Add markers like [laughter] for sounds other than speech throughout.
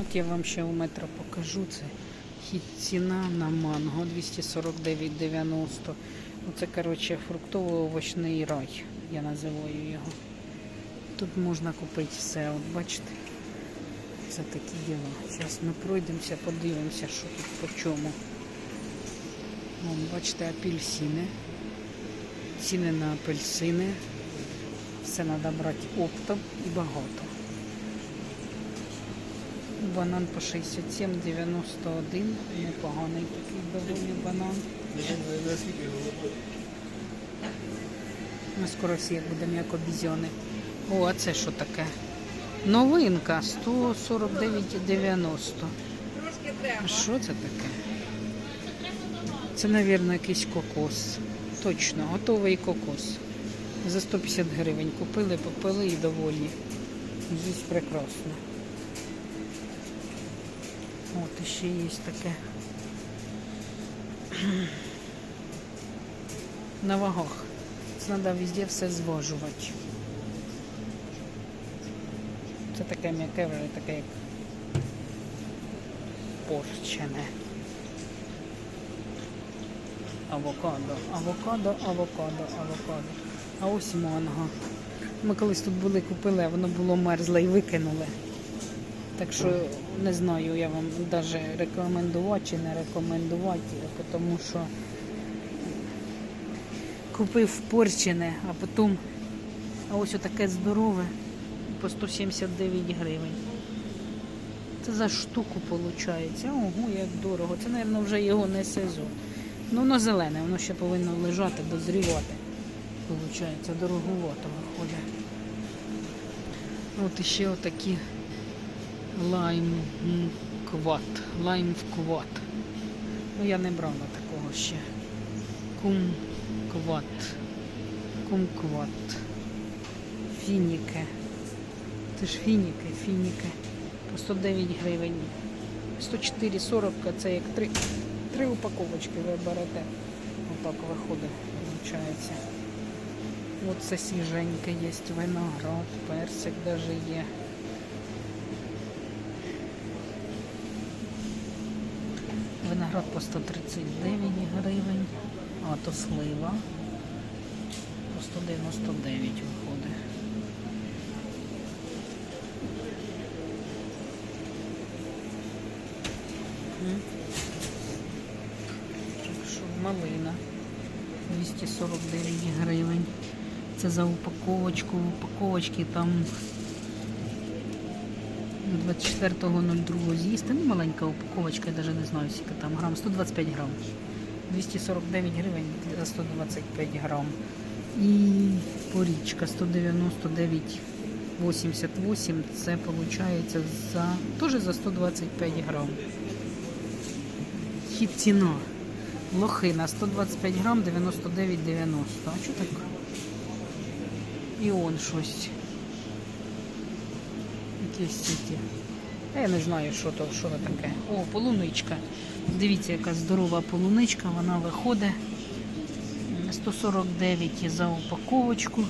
От я вам ще у метро покажу. Це хід ціна на манго 249,90. Оце, коротше, фруктово-овочний рай. Я називаю його. Тут можна купити все. От бачите. Це такі діла. Зараз ми пройдемося, подивимося, що тут по чому. Вон, бачите, апельсини. Ціни на апельсини. Все треба брати оптом і багато. Банан по 67,91. Непоганий такий доволі банан. Ми скоро всі як будемо як обізьони. О, а це що таке? Новинка 149,90. А що це таке? Це, мабуть, якийсь кокос. Точно, готовий кокос. За 150 гривень купили, попили і доволі. Здесь прекрасно. От ще є таке. [clears throat] На вагах. Треба везде все зважувати. Це таке м'яке вже таке як порчене. Авокадо, авокадо, авокадо, авокадо. А ось манго. Ми колись тут були, купили, а воно було мерзле і викинули. Так що не знаю, я вам навіть рекомендувати чи не рекомендувати, тому що купив порчене, а потім ось отаке здорове по 179 гривень. Це за штуку виходить. Ого, як дорого. Це, мабуть, вже його не сезон. Ну, воно зелене, воно ще повинно лежати, дозрівати. Получається, дороговато виходить. От іще отакі лайм кват. Лайм кват. Ну я не брала такого ще. Кум кват. Кум кват. Фініки. Це ж фініки, фініки. По 109 гривень. 104,40 це як три, три упаковочки ви берете. Отак виходить, виходить. От це свіженьке є, виноград, персик даже є. Виноград по 139 гривень, а то слива по 199 виходить. Що малина 249 гривень. Це за упаковочку. В упаковочці там 24.02 з'їсти. Ну, маленька упаковочка, я навіть не знаю, скільки там грам. 125 грам. 249 гривень за 125 грам. І порічка 199,88. Це виходить за, теж за 125 грам. Хід ціна. Лохина 125 грам 99,90. А що так? І он щось. Якісь ті. Та Я не знаю, що то, що то таке. О, полуничка. Дивіться, яка здорова полуничка, вона виходить. 149 за упаковочку.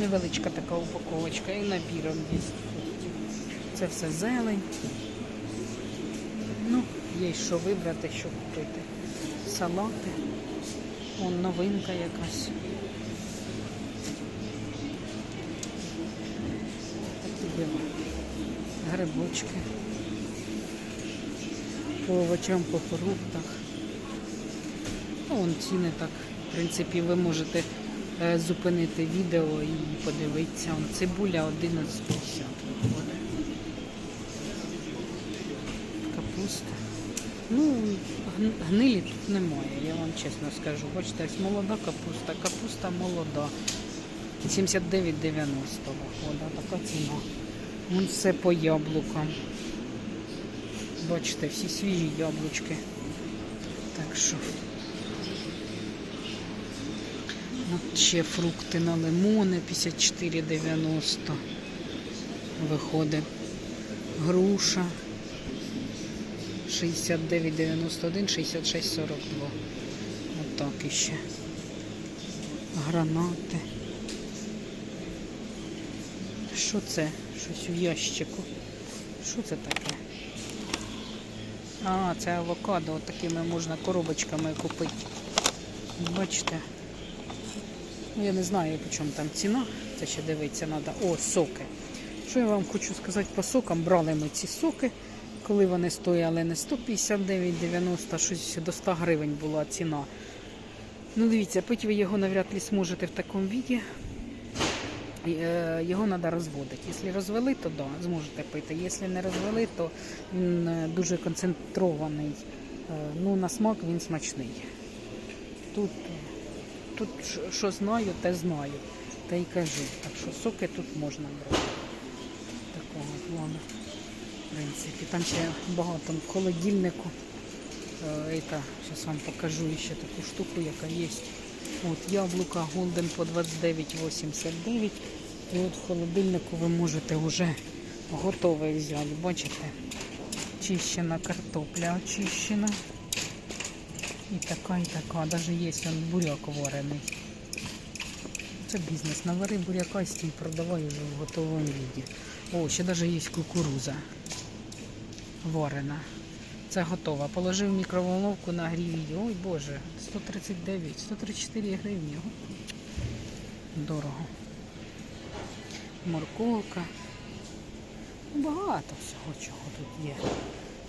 Невеличка така упаковочка і набіром є. Це все зелень. Ну, є що вибрати, що купити. Салати. Вон новинка якась. Грибочки. По овочам, по фруктах. Ну, вон ціни так. В принципі, ви можете е, зупинити відео і подивитися. Вон цибуля 11,50 виходить. Капуста. Ну, гнилі тут немає, я вам чесно скажу. Бачите, ось молода капуста, капуста молода. 79,90 виходить, така ціна. Вон все по яблукам. Бачите, всі свіжі яблучки. Так що. От ще фрукти на лимони 54,90 виходить. Груша 69,91, 66,42. Отак іще. Гранати. Що це? Щось у ящику. Що це таке? А, це авокадо. От такими можна коробочками купити. Бачите? Ну, я не знаю, по чому там ціна. Це ще дивитися треба. О, соки. Що я вам хочу сказати по сокам? Брали ми ці соки, коли вони стояли не 159,90, щось до 100 гривень була ціна. Ну, дивіться, пити ви його навряд ли зможете в такому віді. Е, Його треба розводити. Якщо розвели, то да, зможете пити. Якщо не розвели, то він е, дуже концентрований. Е, Ну, на смак він смачний. Тут, тут що- знаю, те знаю. Та й кажу. Так що соки тут можна брати. Такого плану. В принципі, там ще багато в холодильнику. Сейчас вам покажу ще таку штуку, яка є. От яблука Голден по 29,89. І от в холодильнику ви можете вже готове взяти. Бачите? Чищена картопля очищена. І така, і така. Даже є буряк варений. Це бізнес. Навари буряка і стій продавай вже в готовому віді. О, ще навіть є кукуруза варена. Це готово. Положив мікроволновку на її. Ой Боже, 139, 134 гривні. Дорого. Морковка. Багато всього чого тут є.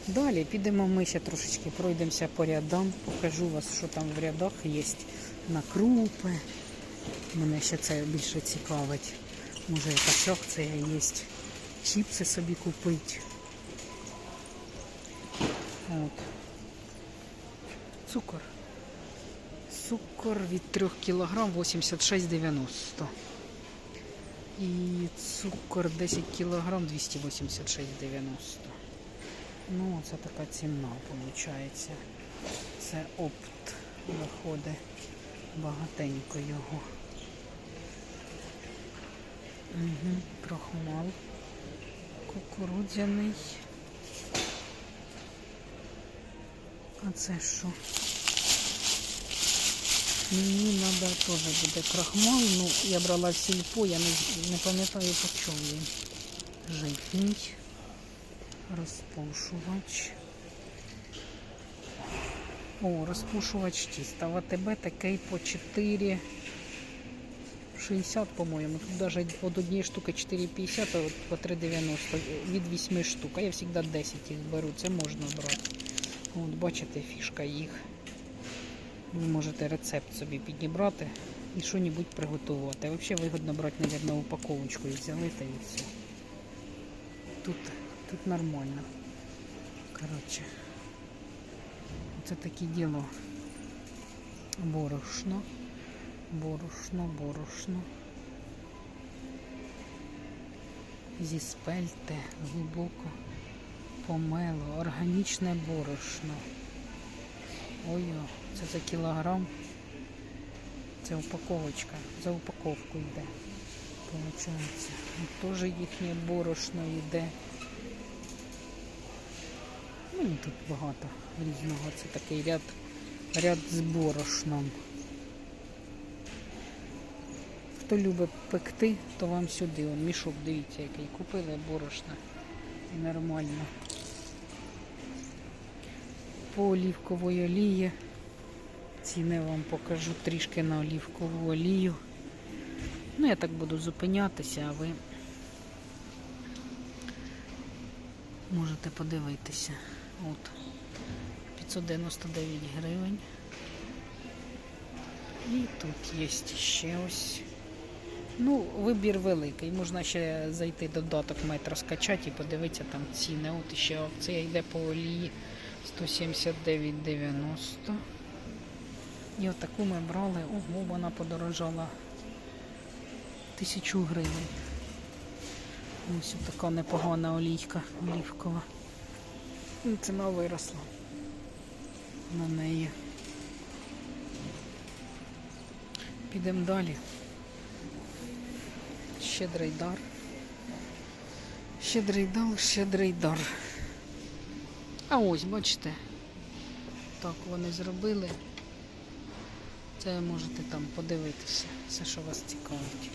Далі підемо ми ще трошечки пройдемося по рядам. Покажу вас, що там в рядах є на крупи. Мене ще це більше цікавить. Може якась акція є. Чіпси собі купити. От. Цукор. Цукор від 3 кг 86,90. І цукор 10 кг 286,90. Ну, це така ціна, виходить. Це опт виходить багатенько його. Угу, крохмал. Кукурудзяний. А це що? Мені треба теж буде крахмал. Ну, я брала в сільпо, я не, не пам'ятаю по чому він. Житній. Розпушувач. О, розпушувач тіста. В АТБ такий по 4. 60, по-моєму. Тут навіть від однієї штуки 4,50, а от по 3,90 від 8 штук. А я завжди 10 їх беру. Це можна брати. От бачите, фішка їх. Ви можете рецепт собі підібрати і що-небудь приготувати. Взагалі вигідно брати, мабуть, упаковочку і взяли та і все. Тут, тут нормально. Коротше. Це таке діло. Борошно. Борошно, борошно. Зі спельте глибоко помело, органічне борошно. Ой, це за кілограм. Це упаковочка, за упаковку йде. Получається. Теж їхнє борошно йде. Ну тут багато різного. Це такий ряд, ряд з борошном. Хто любить пекти, то вам сюди. Мішок, дивіться, який купили борошна. Нормально. По олівкової олії. Ціни вам покажу трішки на олівкову олію. Ну, я так буду зупинятися, а ви можете подивитися. От. 599 гривень. І тут є ще ось. Ну, вибір великий. Можна ще зайти додаток метро скачати і подивитися там ціни. От ще акція йде по олії 179,90. І отаку ми брали. Ого, вона подорожала тисячу гривень. Ось така непогана олійка олівкова. Ну, Ціна виросла на неї. Підемо далі. Щедрий дар. Щедрий дар, щедрий дар. А ось, бачите, так вони зробили. Це можете там подивитися, все, що вас цікавить.